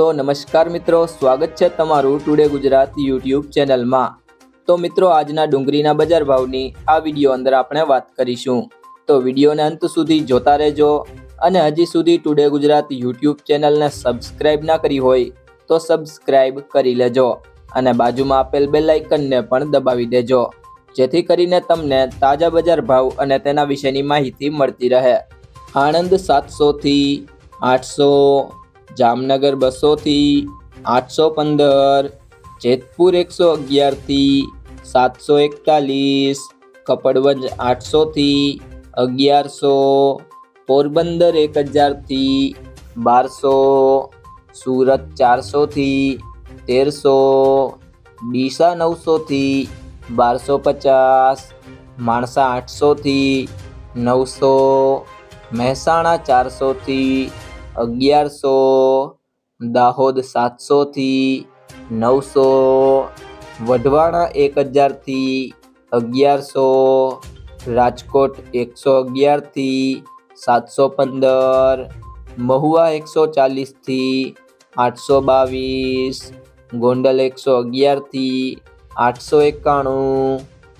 તો નમસ્કાર મિત્રો, સ્વાગત છે તમારું ટુડે ગુજરાત યુટ્યુબ ચેનલમાં. તો મિત્રો, આજના ડુંગળીના બજાર ભાવની આ વીડિયો અંદર આપણે વાત કરીશું. તો વિડીયોને અંત સુધી જોતા રહેજો અને હજી સુધી ટુડે ગુજરાત યુટ્યુબ ચેનલને સબસ્ક્રાઈબ ના કરી હોય તો સબસ્ક્રાઈબ કરી લેજો અને બાજુમાં આપેલ બેલ આઇકનને પણ દબાવી દેજો. જેથી કરીને તમને તાજા બજાર ભાવ અને તેના વિશેની માહિતી મળતી રહે. આણંદ સાતસોથી આઠસો જામનગર બસોથી આઠસો પંદર જેતપુર એકસો અગિયારથી સાતસો એકતાલીસ કપડવંજ આઠસોથી અગિયારસો પોરબંદર એક હજારથી બારસો સુરત ચારસોથી તેરસો ડીસા નવસોથી બારસો પચાસ માણસા આઠસોથી નવસો મહેસાણા ચારસોથી અગિયારસો, દાહોદ સાતસોથી નવસો, વઢવાણા એક હજારથી અગિયારસો, રાજકોટ એકસો અગિયારથી સાતસો પંદર, મહુવા એકસો ચાલીસથી આઠસો બાવીસ, ગોંડલ એકસો અગિયારથી આઠસો એકાણું